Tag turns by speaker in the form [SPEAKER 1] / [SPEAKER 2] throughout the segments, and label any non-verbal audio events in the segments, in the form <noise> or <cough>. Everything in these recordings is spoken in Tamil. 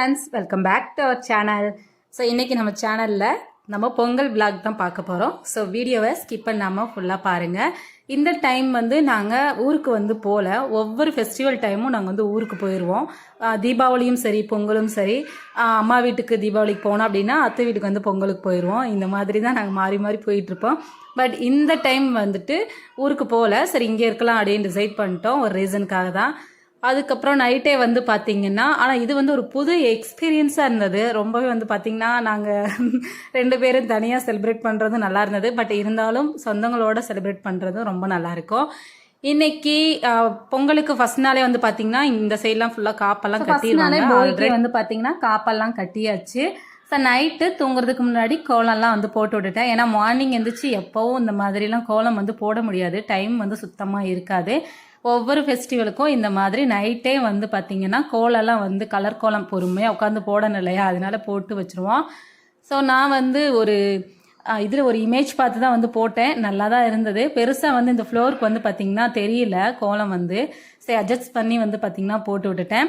[SPEAKER 1] Friends welcome back to our channel so இன்றைக்கி நம்ம சேனலில் நம்ம பொங்கல் விளாக் தான் பார்க்க போகிறோம் ஸோ வீடியோவை ஸ்கிப் பண்ணாமல் ஃபுல்லாக பாருங்கள் இந்த டைம் வந்து நாங்கள் ஊருக்கு வந்து போகல ஒவ்வொரு ஃபெஸ்டிவல் டைமும் நாங்கள் வந்து ஊருக்கு போயிடுவோம் தீபாவளியும் சரி பொங்கலும் சரி அம்மா வீட்டுக்கு தீபாவளிக்கு போனோம் அப்படின்னா அத்தை வீட்டுக்கு வந்து பொங்கலுக்கு போயிடுவோம் இந்த மாதிரி தான் நாங்கள் மாறி மாறி போயிட்டுருப்போம் பட் இந்த டைம் வந்துட்டு ஊருக்கு போகல சரி இங்கே இருக்கலாம் அப்படின்னு டிசைட் பண்ணிட்டோம். ஒரு ரீசனுக்காக தான். அதுக்கப்புறம் நைட்டே வந்து பார்த்தீங்கன்னா ஆனால் இது வந்து ஒரு புது எக்ஸ்பீரியன்ஸாக இருந்தது. ரொம்பவே வந்து பார்த்தீங்கன்னா நாங்கள் <laughs> ரெண்டு பேரும் தனியாக செலிப்ரேட் பண்ணுறதும் நல்லா இருந்தது. பட் இருந்தாலும் சொந்தங்களோட செலிப்ரேட் பண்ணுறதும் ரொம்ப நல்லா இருக்கும். இன்னைக்கு பொங்கலுக்கு ஃபர்ஸ்ட் நாளே வந்து பார்த்தீங்கன்னா இந்த சைட்லாம் ஃபுல்லாக காப்பெல்லாம் கட்டிடுவாங்க ஆல்ரெடி வந்து பார்த்தீங்கன்னா காப்பெல்லாம் கட்டியாச்சு. ஸோ நைட்டு தூங்குறதுக்கு முன்னாடி கோலம்லாம் வந்து போட்டு விட்டுட்டேன். ஏன்னா மார்னிங் எந்திரிச்சு எப்போவும் இந்த மாதிரிலாம் கோலம் வந்து போட முடியாது. டைம் வந்து சுத்தமாக இருக்காது. ஒவ்வொரு ஃபெஸ்டிவலுக்கும் இந்த மாதிரி நைட்டே வந்து பார்த்தீங்கன்னா கோலம்லாம் வந்து கலர் கோலம் பொறுமையாக உட்காந்து போடணும் இல்லையா? அதனால போட்டு வச்சுருவோம். ஸோ நான் வந்து ஒரு இதில் ஒரு இமேஜ் பார்த்து தான் வந்து போட்டேன். நல்லா தான் இருந்தது. பெருசாக வந்து இந்த ஃப்ளோருக்கு வந்து பார்த்தீங்கன்னா தெரியல கோலம் வந்து. சரி அட்ஜஸ்ட் பண்ணி வந்து பார்த்தீங்கன்னா போட்டு விட்டுட்டேன்.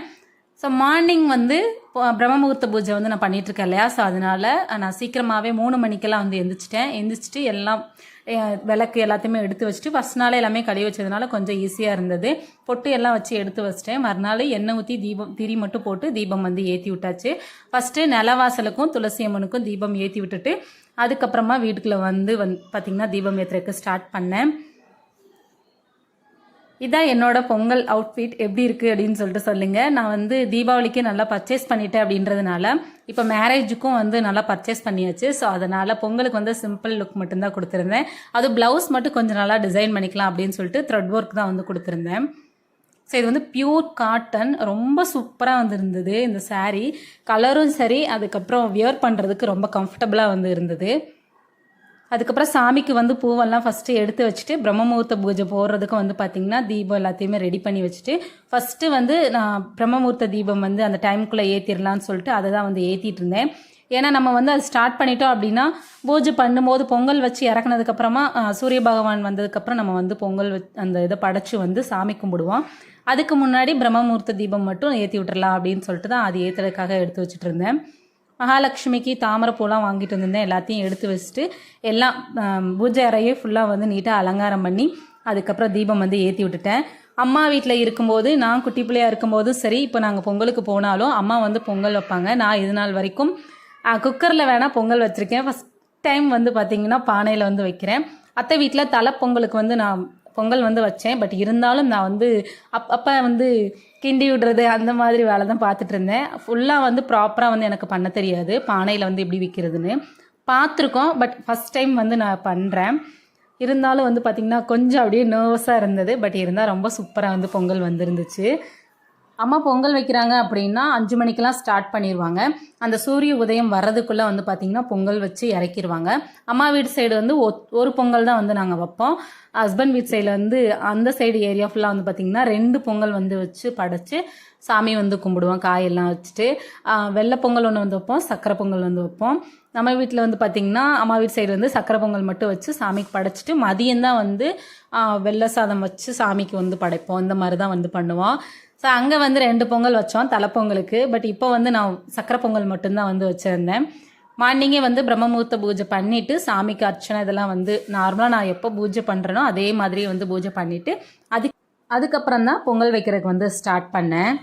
[SPEAKER 1] ஸோ மார்னிங் வந்து இப்போ பிரம்ம முகூர்த்த பூஜை வந்து நான் பண்ணிகிட்ருக்கேன் இருக்கேன் இல்லையா? ஸோ அதனால நான் சீக்கிரமாகவே மூணு மணிக்கெல்லாம் வந்து எந்திரிச்சிட்டேன். எந்திரிச்சிட்டு எல்லாம் விளக்கு எல்லாத்தையுமே எடுத்து வச்சுட்டு ஃபஸ்ட் நாளே எல்லாமே கழுவி வச்சதுனால கொஞ்சம் ஈஸியாக இருந்தது. பொட்டு எல்லாம் வச்சு எடுத்து வச்சிட்டேன். மறுநாள் எண்ணெய் ஊற்றி தீபம் திரி மட்டும் போட்டு தீபம் வந்து ஏற்றி விட்டாச்சு. ஃபஸ்ட்டு நிலவாசலுக்கும் துளசி அம்மனுக்கும் தீபம் ஏற்றி விட்டுட்டு அதுக்கப்புறமா வீட்டுக்குள்ளே வந்து வந் பார்த்திங்கன்னா தீபம் ஏற்றுறதுக்கு ஸ்டார்ட் பண்ணேன். இதான் என்னோட பொங்கல் அவுட்ஃபிட் எப்படி இருக்குது அப்படின்னு சொல்லிட்டு சொல்லுங்கள் நான் வந்து தீபாவளிக்கு நல்லா பர்ச்சேஸ் பண்ணிட்டேன் அப்படின்றதுனால இப்போ மேரேஜுக்கும் வந்து நல்லா பர்ச்சேஸ் பண்ணியாச்சு. ஸோ அதனால் பொங்கலுக்கு வந்து சிம்பிள் லுக் மட்டும்தான் கொடுத்துருந்தேன். அது ப்ளவுஸ் மட்டும் கொஞ்சம் நல்லா டிசைன் பண்ணிக்கலாம் அப்படின்னு சொல்லிட்டு த்ரெட் ஒர்க் தான் வந்து கொடுத்துருந்தேன். ஸோ இது வந்து பியூர் காட்டன் ரொம்ப சூப்பராக வந்து இருந்தது இந்த சாரீ கலரும் சரி அதுக்கப்புறம் வியர் பண்ணுறதுக்கு ரொம்ப கம்ஃபர்டபுளாக வந்து இருந்தது. அதுக்கப்புறம் சாமிக்கு வந்து பூவெல்லாம் ஃபஸ்ட்டு எடுத்து வச்சுட்டு பிரம்மமூர்த்த பூஜை போடுறதுக்கு வந்து பார்த்திங்கன்னா தீபம் எல்லாத்தையுமே ரெடி பண்ணி வச்சுட்டு ஃபஸ்ட்டு வந்து நான் பிரம்மமூர்த்த தீபம் வந்து அந்த டைமுக்குள்ளே ஏற்றிடலான்னு சொல்லிட்டு அதை தான் வந்து ஏற்றிட்டு இருந்தேன். ஏன்னா நம்ம வந்து அது ஸ்டார்ட் பண்ணிட்டோம் அப்படின்னா பூஜை பண்ணும்போது பொங்கல் வச்சு இறக்குனதுக்கப்புறமா சூரிய பகவான் வந்ததுக்கப்புறம் நம்ம வந்து பொங்கல் அந்த இதை படைச்சு வந்து சாமி கும்பிடுவோம். அதுக்கு முன்னாடி பிரம்மமூர்த்த தீபம் மட்டும் ஏற்றி விட்டுறலாம் அப்படின்னு சொல்லிட்டு தான் அது ஏற்றுறதுக்காக எடுத்து வச்சுட்டு இருந்தேன். மகாலட்சுமிக்கு தாமரை பூலாம் வாங்கிட்டு வந்திருந்தேன். எல்லாத்தையும் எடுத்து வச்சுட்டு எல்லாம் பூஜை அறையே ஃபுல்லாக வந்து நீட்டாக அலங்காரம் பண்ணி அதுக்கப்புறம் தீபம் வந்து ஏற்றி விட்டுட்டேன். அம்மா வீட்டில் இருக்கும்போது நான் குட்டி பிள்ளையாக இருக்கும்போதும் சரி இப்போ நாங்கள் பொங்கலுக்கு போனாலும் அம்மா வந்து பொங்கல் வைப்பாங்க. நான் இது நாள் வரைக்கும் குக்கரில் வேணால் பொங்கல் வச்சுருக்கேன். ஃபஸ்ட் டைம் வந்து பார்த்திங்கன்னா பானையில் வந்து வைக்கிறேன். அத்தை வீட்டில் தலை பொங்கலுக்கு வந்து நான் பொங்கல் வந்து வச்சேன். பட் இருந்தாலும் நான் வந்து அப் அப்போ வந்து கிண்டி விடுறது அந்த மாதிரி வேலை தான் பார்த்துட்டு இருந்தேன். ஃபுல்லாக வந்து ப்ராப்பராக வந்து எனக்கு பண்ண தெரியாது. பானையில் வந்து எப்படி விற்கிறதுன்னு பார்த்துருக்கோம். பட் ஃபஸ்ட் டைம் வந்து நான் பண்ணுறேன் இருந்தாலும் வந்து பார்த்திங்கன்னா கொஞ்சம் அப்படியே நர்வஸாக இருந்தது. பட் இருந்தால் ரொம்ப சூப்பராக வந்து பொங்கல் வந்துருந்துச்சு. அம்மா பொங்கல் வைக்கிறாங்க அப்படின்னா அஞ்சு மணிக்கெல்லாம் ஸ்டார்ட் பண்ணிடுவாங்க அந்த சூரிய உதயம் வர்றதுக்குள்ளே வந்து பார்த்திங்கன்னா பொங்கல் வச்சு இறக்கிடுவாங்க அம்மா வீட்டு சைடு வந்து ஒத்- ஒரு பொங்கல் தான் வந்து நாங்கள் வைப்போம். ஹஸ்பண்ட் வீட்டு சைடில் வந்து அந்த சைடு ஏரியா ஃபுல்லாக வந்து பார்த்திங்கன்னா ரெண்டு பொங்கல் வந்து வச்சு படைச்சு சாமி வந்து கும்பிடுவோம் காயெல்லாம் வச்சுட்டு. வெள்ளை பொங்கல் ஒன்று வந்து வைப்போம் சக்கரை பொங்கல் வந்து வைப்போம். நம்ம வீட்டில் வந்து பார்த்திங்கன்னா அம்மா வீட்டு சைடு வந்து சக்கரை பொங்கல் மட்டும் வச்சு சாமிக்கு படைச்சிட்டு மதியம்தான் வந்து வெள்ளை சாதம் வச்சு சாமிக்கு வந்து படைப்போம். இந்த மாதிரி தான் வந்து பண்ணுவோம். ஸோ அங்கே வந்து ரெண்டு பொங்கல் வச்சோம் தலைப்பொங்கலுக்கு. பட் இப்போ வந்து நான் சக்கரை பொங்கல் மட்டும்தான் வந்து வச்சுருந்தேன். மார்னிங்கே வந்து பிரம்மமுகூர்த்த பூஜை பண்ணிவிட்டு சாமிக்கு அர்ச்சனை இதெல்லாம் வந்து நார்மலாக நான் எப்போ பூஜை பண்ணுறேனோ அதே மாதிரி வந்து பூஜை பண்ணிவிட்டு அதுக்கு அதுக்கப்புறம் தான் பொங்கல் வைக்கிறதுக்கு வந்து ஸ்டார்ட் பண்ணேன்.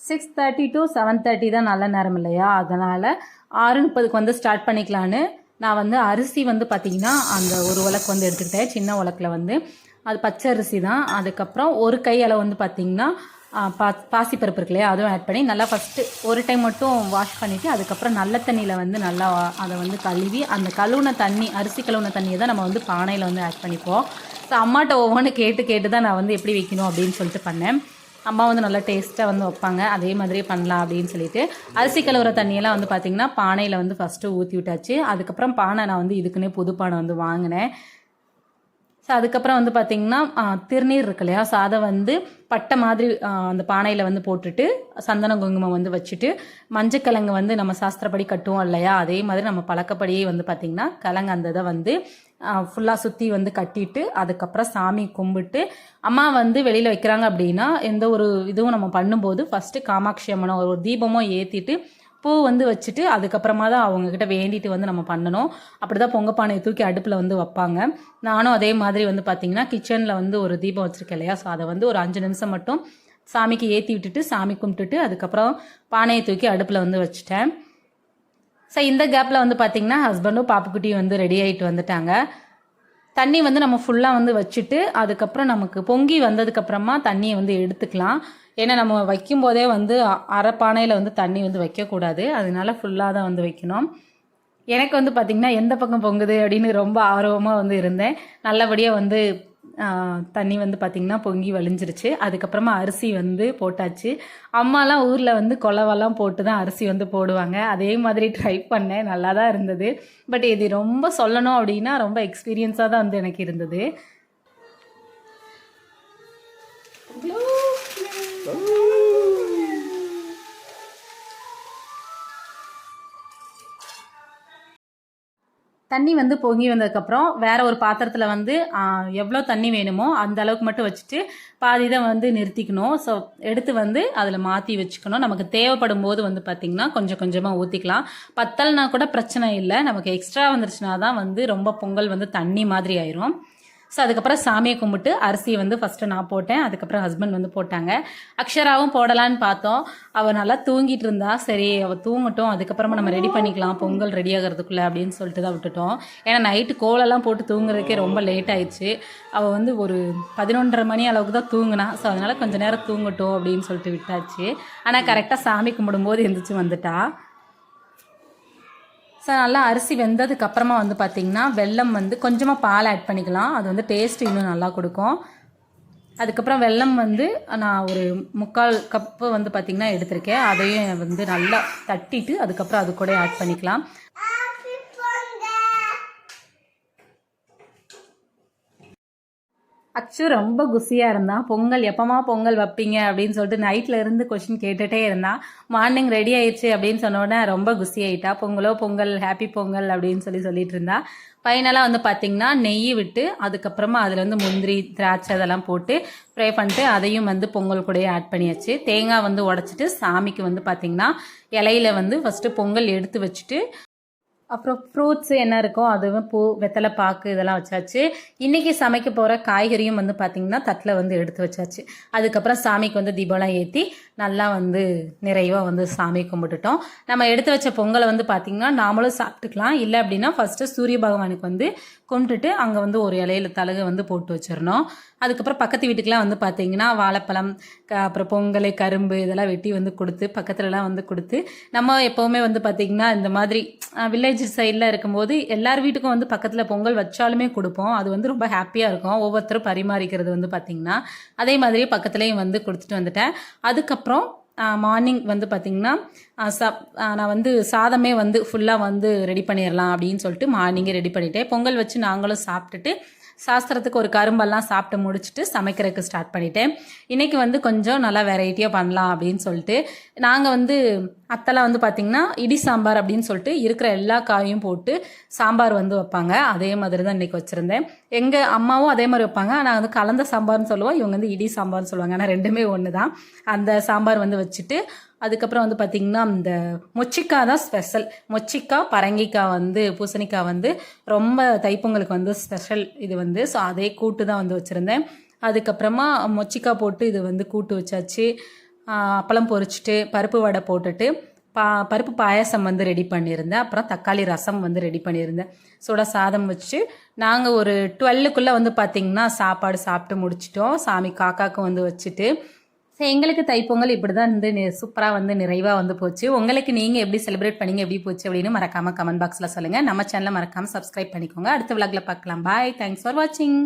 [SPEAKER 1] Six thirty to seven thirty தான் நல்ல நேரம் இல்லையா? அதனால் ஆறு முப்பதுக்கு வந்து ஸ்டார்ட் பண்ணிக்கலான்னு. நான் வந்து அரிசி வந்து பார்த்திங்கன்னா அந்த ஒரு உலக்கு வந்து எடுத்துக்கிட்டேன். சின்ன உலக்கில் வந்து. அது பச்சை அரிசி தான். அதுக்கப்புறம் ஒரு கை அளவு வந்து பார்த்திங்கன்னா பா பாசிப்பருப்பு இருக்கு இல்லையா? அதுவும் ஆட் பண்ணி நல்லா ஃபஸ்ட்டு ஒரு டைம் மட்டும் வாஷ் பண்ணிவிட்டு அதுக்கப்புறம் நல்ல தண்ணியில் வந்து நல்லா அதை வந்து கழுவி அந்த கழுவுன தண்ணி அரிசி கழுவுன தண்ணியை தான் நம்ம வந்து பானையில் வந்து ஆட் பண்ணிப்போம். ஸோ அம்மாட்ட ஒவ்வொன்று கேட்டு கேட்டு தான் நான் வந்து எப்படி வைக்கணும் அப்படின்னு சொல்லிட்டு பண்ணேன். அம்மா வந்து நல்லா டேஸ்ட்டாக வந்து வைப்பாங்க. அதே மாதிரியே பண்ணலாம் அப்படின்னு சொல்லிட்டு. அரிசி கழுவுற தண்ணியெல்லாம் வந்து பார்த்திங்கன்னா பானையில் வந்து ஃபஸ்ட்டு ஊற்றி விட்டாச்சு. அதுக்கப்புறம் பானை நான் வந்து இதுக்குன்னே புது பானை வந்து வாங்கினேன். ஸோ அதுக்கப்புறம் வந்து பார்த்திங்கன்னா திருநீர் இருக்கு இல்லையா? ஸோ அதை வந்து பட்டை மாதிரி அந்த பானையில் வந்து போட்டுட்டு சந்தன குங்குமம் வந்து வச்சுட்டு மஞ்சக்கிழங்கு வந்து நம்ம சாஸ்திரப்படி கட்டுவோம் இல்லையா? அதே மாதிரி நம்ம பழக்கப்படியே வந்து பார்த்திங்கன்னா கிழங்கு அந்த இதை வந்து ஃபுல்லாக சுற்றி வந்து கட்டிட்டு அதுக்கப்புறம் சாமி கும்பிட்டு அம்மா வந்து வெளியில் வைக்கிறாங்க அப்படின்னா எந்த ஒரு இதுவும் நம்ம பண்ணும்போது ஃபஸ்ட்டு காமாட்சி அம்மனோ ஒரு தீபமோ ஏற்றிட்டு பூ வந்து வச்சுட்டு அதுக்கப்புறமா தான் அவங்கக்கிட்ட வேண்டிட்டு வந்து நம்ம பண்ணணும். அப்படி தான் பொங்க பானையை தூக்கி அடுப்பில் வந்து வைப்பாங்க. நானும் அதே மாதிரி வந்து பார்த்தீங்கன்னா கிச்சனில் வந்து ஒரு தீபம் வச்சுருக்கேன் இல்லையா? ஸோ அதை வந்து ஒரு அஞ்சு நிமிஷம் மட்டும் சாமிக்கு ஏற்றி விட்டுட்டு சாமி கும்பிட்டுட்டு அதுக்கப்புறம் பானையை தூக்கி அடுப்பில் வந்து வச்சுட்டேன். ஸோ இந்த கேப்பில் வந்து பார்த்தீங்கன்னா ஹஸ்பண்டும் பாப்புக்குட்டியும் வந்து ரெடி ஆகிட்டு வந்துட்டாங்க. தண்ணி வந்து நம்ம ஃபுல்லாக வந்து வச்சுட்டு அதுக்கப்புறம் நமக்கு பொங்கி வந்ததுக்கப்புறமா தண்ணியை வந்து எடுத்துக்கலாம். ஏன்னா நம்ம வைக்கும்போதே வந்து அரைப்பானையில் வந்து தண்ணி வந்து வைக்கக்கூடாது. அதனால ஃபுல்லாக தான் வந்து வைக்கணும். எனக்கு வந்து பார்த்திங்கன்னா எந்த பக்கம் பொங்குது அப்படின்னு ரொம்ப ஆர்வமாக வந்து இருந்தேன். நல்லபடியாக வந்து தண்ணி வந்து பார்த்திங்கன்னா பொங்கி வழிஞ்சிருச்சு. அதுக்கப்புறமா அரிசி வந்து போட்டாச்சு. அம்மாலாம் ஊரில் வந்து கொலவெல்லாம் போட்டு தான் அரிசி வந்து போடுவாங்க. அதே மாதிரி ட்ரை பண்ணேன். நல்லா தான் இருந்தது. பட் இது ரொம்ப சொல்லணும் அப்படின்னா ரொம்ப எக்ஸ்பீரியன்ஸாக தான் வந்து எனக்கு இருந்தது. தண்ணி வந்து பொங்கி வந்ததுக்கப்புறம் வேற ஒரு பாத்திரத்தில் வந்து எவ்வளோ தண்ணி வேணுமோ அந்த அளவுக்கு மட்டும் வச்சுட்டு பாதி இதை வந்து நிறுத்திக்கணும். ஸோ எடுத்து வந்து அதில் மாற்றி வச்சுக்கணும். நமக்கு தேவைப்படும் போது வந்து பார்த்திங்கன்னா கொஞ்சம் கொஞ்சமாக ஊற்றிக்கலாம் பத்தல்னா கூட பிரச்சனை இல்லை. நமக்கு எக்ஸ்ட்ரா வந்துருச்சுனா தான் வந்து ரொம்ப பொங்கல் வந்து தண்ணி மாதிரி ஆயிரும். ஸோ அதுக்கப்புறம் சாமியை கும்பிட்டு அரிசியை வந்து ஃபஸ்ட்டு நான் போட்டேன். அதுக்கப்புறம் ஹஸ்பண்ட் வந்து போட்டாங்க. அக்ஷராவும் போடலான்னு பார்த்தோம். அவள் நல்லா தூங்கிட்டு இருந்தா. சரி அவள் தூங்கட்டும். அதுக்கப்புறமா நம்ம ரெடி பண்ணிக்கலாம். பொங்கல் ரெடி ஆகிறதுக்குள்ள அப்படின்னு சொல்லிட்டு தான் விட்டுட்டோம். ஏன்னா நைட்டு கோலெல்லாம் போட்டு தூங்குறதுக்கே ரொம்ப லேட் ஆயிடுச்சு. அவள் வந்து ஒரு பதினொன்றரை மணி அளவுக்கு தான் தூங்கினா. ஸோ அதனால் கொஞ்ச நேரம் தூங்கட்டும் அப்படின்னு சொல்லிட்டு விட்டாச்சு. ஆனால் கரெக்டாக சாமி கும்பிடும்போது எந்திரிச்சு வந்துட்டா. ஸோ நல்லா அரிசி வெந்ததுக்கு அப்புறமா வந்து பார்த்திங்கன்னா வெல்லம் வந்து கொஞ்சமாக பால் ஆட் பண்ணிக்கலாம். அது வந்து டேஸ்ட் இன்னும் நல்லா கொடுக்கும். அதுக்கப்புறம் வெல்லம் வந்து நான் ஒரு முக்கால் கப்பு வந்து பார்த்திங்கன்னா எடுத்திருக்கேன். அதையும் வந்து நல்லா தட்டிட்டு அதுக்கப்புறம் அது கூட ஆட் பண்ணிக்கலாம். அச்சு ரொம்ப குசியாக இருந்தான் பொங்கல் எப்போமா பொங்கல் வைப்பீங்க? அப்படின்னு சொல்லிட்டு நைட்டில் இருந்து கொஷின் கேட்டுகிட்டே இருந்தான் மார்னிங் ரெடி ஆயிடுச்சு அப்படின்னு சொன்ன உடனே ரொம்ப குசி ஆயிட்டா பொங்கலோ பொங்கல் ஹாப்பி பொங்கல் அப்படின்னு சொல்லி சொல்லிட்டு இருந்தா ஃபைனலாக வந்து பார்த்தீங்கன்னா நெய் விட்டு அதுக்கப்புறமா அதில் வந்து முந்திரி திராட்சை அதெல்லாம் போட்டு ஃப்ரை பண்ணிட்டு அதையும் வந்து பொங்கல் கூடயே ஆட் பண்ணியாச்சு. தேங்காய் வந்து உடச்சிட்டு சாமிக்கு வந்து பார்த்தீங்கன்னா இலையில வந்து ஃபஸ்ட்டு பொங்கல் எடுத்து வச்சுட்டு அப்புறம் ஃப்ரூட்ஸ் என்ன இருக்கோ அதுவும் பூ வெத்தலை பாக்கு இதெல்லாம் வச்சாச்சு. இன்றைக்கி சமைக்க போகிற காய்கறியும் வந்து பார்த்திங்கன்னா தட்டில் வந்து எடுத்து வச்சாச்சு. அதுக்கப்புறம் சாமிக்கு வந்து தீபம்லாம் ஏற்றி நல்லா வந்து நிறைவாக வந்து சாமி கும்பிட்டுட்டோம். நம்ம எடுத்து வச்ச பொங்கலை வந்து பார்த்திங்கன்னா நாமளும் சாப்பிட்டுக்கலாம். இல்லை அப்படின்னா ஃபஸ்ட்டு சூரிய பகவானுக்கு வந்து கும்பிட்டுட்டு அங்கே வந்து ஒரு இலையில தலகு வந்து போட்டு வச்சிடணும். அதுக்கப்புறம் பக்கத்து வீட்டுக்கெலாம் வந்து பார்த்தீங்கன்னா வாழைப்பழம் க அப்புறம் பொங்கல் கரும்பு இதெல்லாம் வெட்டி வந்து கொடுத்து பக்கத்துலலாம் வந்து கொடுத்து நம்ம எப்போவுமே வந்து பார்த்திங்கன்னா இந்த மாதிரி வில்லேஜ் சைடில் இருக்கும்போது எல்லார் வீட்டுக்கும் வந்து பக்கத்தில் பொங்கல் வச்சாலுமே கொடுப்போம். அது வந்து ரொம்ப ஹாப்பியாக இருக்கும். ஒவ்வொருத்தரும் பரிமாறிக்கிறது வந்து பார்த்திங்கன்னா அதே மாதிரியே பக்கத்துலேயும் வந்து கொடுத்துட்டு வந்துட்டேன். அதுக்கப்புறம் மார்னிங் வந்து பார்த்திங்கன்னா சப் நான் வந்து சாதமே வந்து ஃபுல்லாக வந்து ரெடி பண்ணிடலாம் அப்படின்னு சொல்லிட்டு மார்னிங்கே ரெடி பண்ணிட்டேன். பொங்கல் வச்சு நாங்களும் சாப்பிட்டுட்டு சாஸ்திரத்துக்கு ஒரு கரும்பெல்லாம் சாப்பிட்டு முடிச்சுட்டு சமைக்கிறதுக்கு ஸ்டார்ட் பண்ணிட்டேன். இன்றைக்கி வந்து கொஞ்சம் நல்லா வெரைட்டியாக பண்ணலாம் அப்படின்னு சொல்லிட்டு நாங்கள் வந்து அத்தெல்லாம் வந்து பார்த்திங்கன்னா இடி சாம்பார் அப்படின்னு சொல்லிட்டு இருக்கிற எல்லா காயும் போட்டு சாம்பார் வந்து வைப்பாங்க. அதே மாதிரி தான் இன்றைக்கி வச்சுருந்தேன். எங்கள் அம்மாவும் அதே மாதிரி வைப்பாங்க. ஆனால் வந்து கலந்த சாம்பார்னு சொல்லுவோம். இவங்க வந்து இடி சாம்பார்னு சொல்லுவாங்க. ஆனால் ரெண்டுமே ஒன்று தான் அந்த சாம்பார் வந்து வச்சுட்டு அதுக்கப்புறம் வந்து பார்த்திங்கன்னா இந்த மொச்சிக்காய் தான் ஸ்பெஷல் மொச்சிக்காய் பரங்கிக்காய் வந்து பூசணிக்காய் வந்து ரொம்ப தைப்பொங்கலுக்கு வந்து ஸ்பெஷல் இது வந்து ஸோ அதே கூட்டு தான் வந்து வச்சுருந்தேன். அதுக்கப்புறமா மொச்சிக்காய் போட்டு இது வந்து கூட்டு வச்சாச்சு. அப்பளம் பொரிச்சிட்டு பருப்பு வடை போட்டுட்டு பா பருப்பு பாயாசம் வந்து ரெடி பண்ணியிருந்தேன். அப்புறம் தக்காளி ரசம் வந்து ரெடி பண்ணியிருந்தேன். சுட சாதம் வச்சு நாங்கள் ஒரு டுவெல்லுக்குள்ளே வந்து பார்த்திங்கன்னா சாப்பாடு சாப்பிட்டு முடிச்சிட்டோம். சாமி காக்காவுக்கு வந்து வச்சுட்டு ஸோ எங்களுக்கு தைப்பொங்கல் இப்படி தான் வந்து சூப்பராக வந்து நிறைவாக வந்து போச்சு. உங்களுக்கு நீங்கள் எப்படி செலிப்ரேட் பண்ணீங்க எப்படி போச்சு அப்படின்னு மறக்காமல் கமெண்ட் பாக்ஸில் சொல்லுங்கள் நம்ம சேனலை மறக்காமல் சப்ஸ்கிரைப் பண்ணிக்கோங்க. அடுத்த விளாக்ல பார்க்கலாம். பாய் தேங்க்ஸ் ஃபார் வாட்சிங்